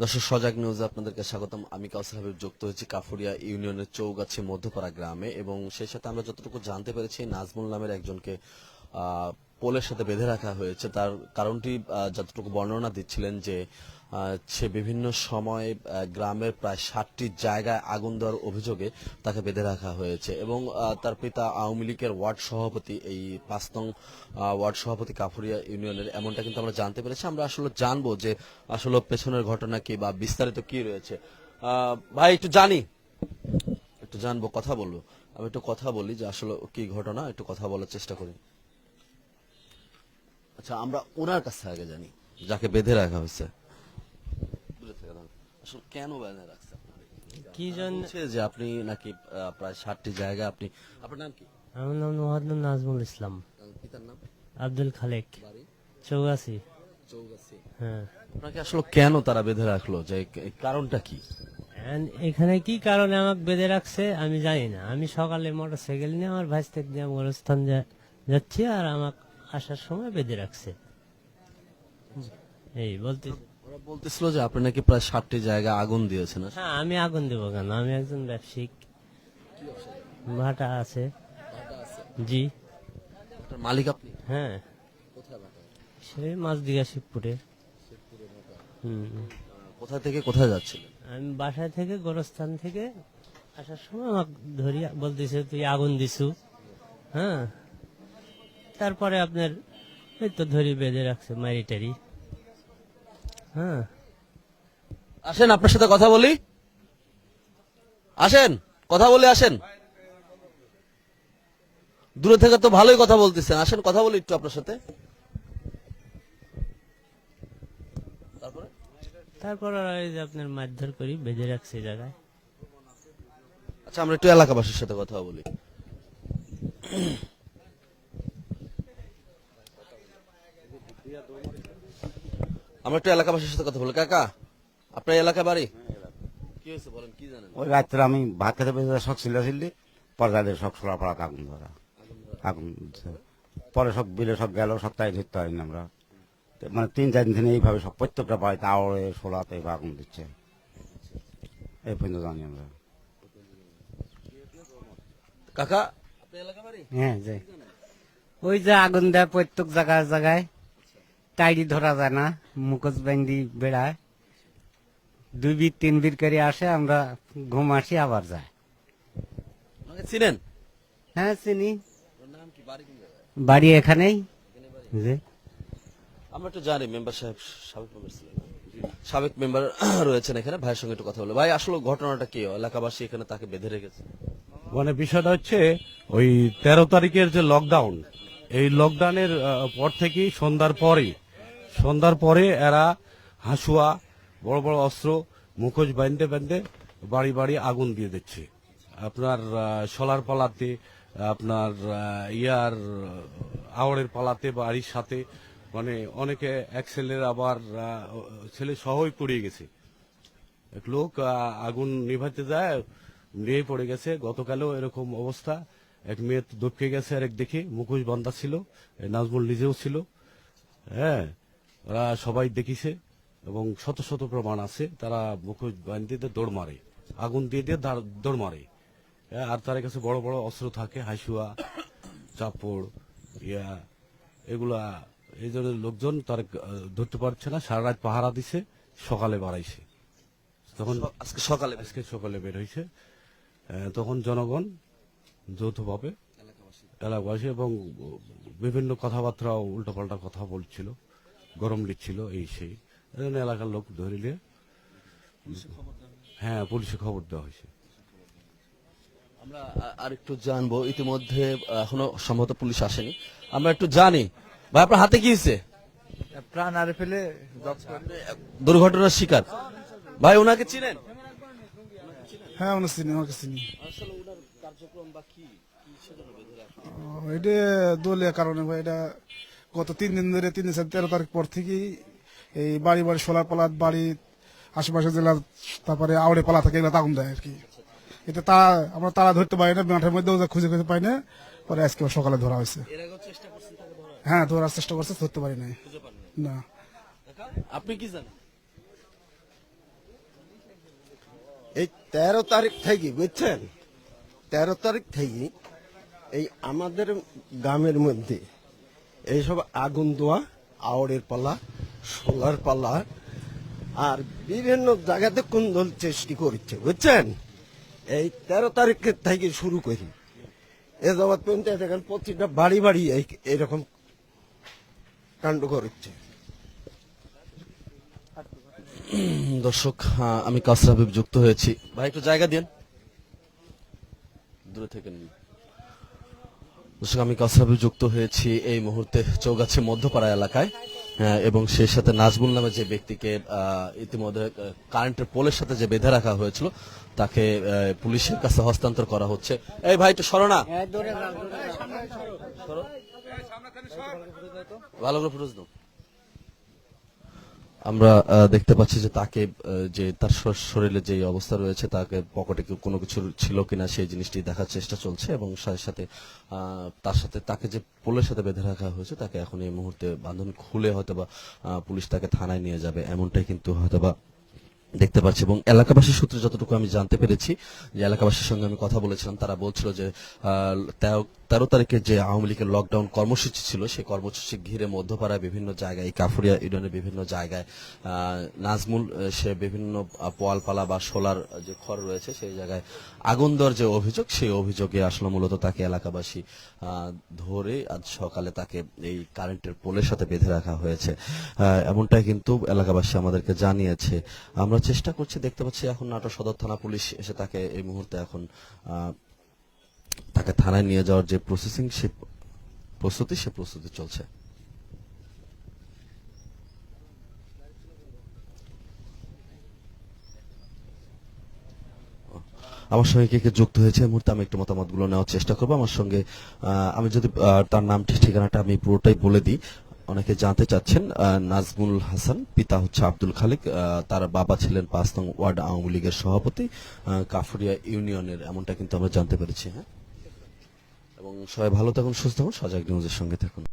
দর্শক, সজাগ নিউজে আপনাদেরকে স্বাগতম। আমি কাউসার হাবিব যুক্ত হয়েছি কাফুরিয়া ইউনিয়নের চৌগাছি মধ্যপাড়া গ্রামে এবং সেই সাথে আমরা যতটুকু জানতে পেরেছি, নাজমুল নামের একজনকে পোলের সাথে বেঁধে রাখা হয়েছে। তার কারণটি যতটুকু বর্ণনা দিচ্ছিলেন যে সে বিভিন্ন সময়ে গ্রামের প্রায় ষাটটি জায়গায় আগুন দেওয়ার অভিযোগে তাকে বেঁধে রাখা হয়েছে এবং তার পিতা আওয়ামী লীগের ওয়ার্ড সভাপতি, এই পাঁচ নং ওয়ার্ড সভাপতি কাফুরিয়া ইউনিয়নের, এমনটা কিন্তু আমরা জানতে পেরেছি। আমরা আসলে জানব যে আসলে পেছনের ঘটনা কি বা বিস্তারিত কি রয়েছে। ভাই, একটু জানি। একটু জানব, কথা বলব। আমি একটু কথা বলি যে আসলে কি ঘটনা, একটু কথা বলার চেষ্টা করি। আচ্ছা আমরা ওনার কাছে আগে জানি যাকে বেঁধে রাখা হয়েছে। আসলে কেন বেঁধে রাখছে কি জন্য বলছে যে আপনি নাকি প্রায় ষাটটি জায়গা আপনি আপনার নাম কি? আমার নাম মোহাম্মদ নাজমুল ইসলাম। পিতার নাম? আব্দুল খালেক। চৌগাছি। চৌগাছি। হ্যাঁ। আপনাকে আসলে কেন তারা বেঁধে রাখল? যে এই কারণটা কি? এখানে কি কারণে আমাকে বেঁধে রাখছে আমি জানি না। আমি সকালে মোটর সাইকেল নিয়ে আমার ভাইস্তেক নিয়ে গোরস্থান যা- যাচ্ছি আর আমাকে আসার সময় বেঁধে রাখছে। এই বলতে ওরা বলতেছিল যে আপনি নাকি প্রায় ষাটটি জায়গা আগুন দিয়েছেন। হ্যাঁ আমি আগুন দেবো কেন? আমি একজন ব্যবসায়িক। ভাটা আছে। জি। মালিক আপনি? হ্যাঁ। সেই মাছ দিঘা শিবপুরে হুম। কোথা থেকে কোথায় যাচ্ছিলেন? আমি বাসায় থেকে গোরস্থান থেকে আসার সময় আমাকে ধরি বলতেছে তুই আগুন দিছু। হ্যাঁ। তারপরে আপনার এই তো ধরি বেঁধে রাখছে মারি টারি। হ্যাঁ। আসেন আপনার সাথে কথা বলি। আসেন কথা বলে আসেন। দূরে থেকে তো ভালোই কথা বলতেছেন। আসেন কথা বলি একটু আপনার সাথে। তারপরে? আপনার মারধর করি বেঁধে রাখছে জায়গায়। আচ্ছা আমরা একটু এলাকাবাসীর সাথে কথা বলি। আমরা একটু এলাকাবাসীর সাথে কথা বলি। কাকা আপনার এলাকা বাড়ি? কি হয়েছে বলেন কি জানেন? ওই রাত্রে আমি ভাত খেতে পেয়ে শখ ছিল ছিলি পর্যায়ে সব সোলা পড়া আগুন ধরা। আগুন। পরে সব বিলে সব গেল সপ্তাহে ধরতে পারিনি আমরা। মানে তিন চার দিন থেকে এইভাবে সব প্রত্যেকটা বাড়িতে আওড়ে সোলাতে এইভাবে আগুন দিচ্ছে। এই পর্যন্ত জানি আমরা। কাকা? বাড়ি? হ্যাঁ যে ওই যে আগুন দেয় প্রত্যেক জায়গায় জায়গায়। টাইডি ধরা যায় না মুখোশ বান্ডি বেড়ায়। দুই বির তিন বির করে আসে আমরা ঘুম আসি আবার যায়। চিনেন? হ্যাঁ চিনি। ওর নাম কি? বাড়ি এখানেই। যে? আমরা একটু জানি মেম্বার সাহেব সাবেক মেম্বার ছিলেন। সাবেক মেম্বার রয়েছেন এখানে ভাইয়ের সঙ্গে একটু কথা বলে। ভাই আসলে ঘটনাটা কি? এলাকাবাসী এখানে তাকে বেঁধে রেখেছে। মানে বিষয়টা হচ্ছে ওই তেরো তারিখের যে লকডাউন এই লকডাউনের পর থেকেই সন্ধ্যার পরে সন্ধ্যার পরে এরা হাসুয়া, বড় বড় অস্ত্র, মুখোশ বাঁধতে বাঁধতে বাড়ি বাড়ি আগুন দিয়ে দিচ্ছে। আপনার সোলার পালাতে, আপনার ইয়ার আওয়ারের পালাতে বাড়ির সাথে মানে অনেকে এক ছেলের আবার ছেলে সহই পড়িয়ে গেছে। এক লোক আগুন নিভাতে যায়, নিয়ে পড়ে গেছে। গতকালও এরকম অবস্থা। এক মেয়ে দপকে গেছে আর এক দেখে মুখোশ বান্ধা ছিল নাজমুল নিজেও ছিল। হ্যাঁ ওরা সবাই দেখিছে এবং শত শত প্রমাণ আছে। তারা মুখোশ দিয়ে দৌড় মারে আগুন দিয়ে দিয়ে দাঁড়- মারে। হ্যাঁ, আর তার কাছে বড় বড় অস্ত্র থাকে হাসুয়া চাপড় ইয়া এগুলা এই জন্য লোকজন তার ধরতে পারছে না। সারা রাত পাহারা দিছে সকালে বাড়াইছে। তখন আজকে সকালে আজকে সকালে বের হয়েছে তখন জনগণ যৌথভাবে এলাকাবাসী। এবং বিভিন্ন কথাবার্তা উল্টোপাল্টা কথা বলছিল। গরম লিখছিল এই সেই। এই এলাকার লোক ধরিলে হ্যাঁ পুলিশে খবর দেওয়া হয়েছে। আমরা আর একটু জানব ইতিমধ্যে এখনও সম্ভবত পুলিশ আসেনি। আমরা একটু জানি। ভাই আপনার হাতে কি হয়েছে? প্রাণ আরে ফেলে দুর্ঘটনার শিকার। ভাই ওনাকে চিনেন? হ্যাঁ আমরা চিনি আমাকে চিনি। এটা দলীয় কারণে ভাই এটা গত তিন দিন ধরে তিন দিন তেরো তারিখ পর থেকেই এই বাড়ি বাড়ি সোলার পালাত বাড়ি আশেপাশে জেলা তারপরে আউড়ে পালা থাকে এগুলো আগুন দেয় আর কি। এটা তা আমরা তারা ধরতে পারি না মাঠের মধ্যেও যা খুঁজে খুঁজে পাই না পরে আজকে সকালে ধরা হয়েছে। হ্যাঁ ধরার চেষ্টা করছে ধরতে পারি নাই? না। আপনি কি জানেন? এই তেরো তারিখ থেকে বুঝছেন? তেরো তারিখ থেকে এই আমাদের গ্রামের মধ্যে এইসব আগুন দোয়া আওড়ের পাল্লা সোলার পাল্লা আর বিভিন্ন জায়গাতে কুন্দল সৃষ্টি করছে, বুঝছেন? এই তেরো তারিখের থেকে শুরু করি। এ যাবৎ পর্যন্ত দেখেন প্রতিটা বাড়ি বাড়ি এরকম কাণ্ড করছে। দর্শক আমি হাবিব যুক্ত হয়েছি। ভাই, একটু জায়গা দিন দূরে থেকে নিন। দর্শক আমি কাসাবে যুক্ত হয়েছি এই মুহূর্তে চৌগাছে মধ্যপাড়া এলাকায় এবং সেই সাথে নাজমুল নামে যে ব্যক্তিকে আহ, ইতিমধ্যে কারেন্টের পোলের সাথে যে বেঁধে রাখা হয়েছিল তাকে পুলিশের কাছে হস্তান্তর করা হচ্ছে। এই ভাই একটু সরো না। ভালো করে ফুটেজ দাও। আমরা দেখতে পাচ্ছি যে তাকে যে তার শরীরে যে অবস্থা রয়েছে, তাকে পকেটে কোনো কিছু ছিল কিনা সেই জিনিসটি দেখার চেষ্টা চলছে এবং সাথে সাথে তার সাথে তাকে যে পোলের সাথে বেঁধে রাখা হয়েছে, তাকে এখন এই মুহূর্তে বাঁধন খুলে হয়তো বা পুলিশ তাকে থানায় নিয়ে যাবে। এমনটাই কিন্তু হয়তো বা দেখতে পাচ্ছি এবং এলাকাবাসী সূত্রে যতটুকু আমি জানতে পেরেছি, যে এলাকাবাসীর সঙ্গে আমি কথা বলেছিলাম, তারা বলছিল যে তেরো তেরো তারিখে যে আওয়ামী লীগের লকডাউন কর্মসূচি ছিল সেই কর্মসূচি ঘিরে মধ্যপাড়ায় বিভিন্ন জায়গায় কাফুরিয়া ইউনিয়নের বিভিন্ন জায়গায় নাজমুল সে বিভিন্ন পোয়ালপালা বা সোলার যে খড় রয়েছে, সেই জায়গায় আগুন দেওয়ার যে অভিযোগ, সেই অভিযোগে আসলে মূলত তাকে এলাকাবাসী ধরে আজ সকালে তাকে এই কারেন্টের পোলের সাথে বেঁধে রাখা হয়েছে। এমনটাই কিন্তু এলাকাবাসী আমাদেরকে জানিয়েছে। আমরা চেষ্টা করছি, দেখতে পাচ্ছি এখন নাটোর সদর থানা পুলিশ এসে তাকে এই মুহূর্তে এখন তাকে থানায় নিয়ে যাওয়ার যে প্রসেসিং সে প্রস্তুতি সে প্রস্তুতি চলছে। আমার সঙ্গে কে কে যুক্ত হয়েছে, এই মুহূর্তে আমি একটু মতামতগুলো নেওয়ার চেষ্টা করব। আমার সঙ্গে আমি যদি তার নামটি, ঠিকানাটা আমি পুরোটাই বলে দিই। অনেকে জানতে চাচ্ছেন নাজমুল হাসান, পিতা হচ্ছে আব্দুল খালেক তার বাবা ছিলেন পাঁচ নং ওয়ার্ড আওয়ামী লীগের সভাপতি কাফরিয়া ইউনিয়নের, এমনটা কিন্তু আমরা জানতে পেরেছি হ্যাঁ? এবং সবাই ভালো থাকুন, সুস্থ থাকুন, সজাগ নিউজের সঙ্গে থাকুন।